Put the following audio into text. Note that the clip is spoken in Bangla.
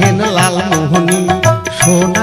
হেন লাল মোহনী সোনামো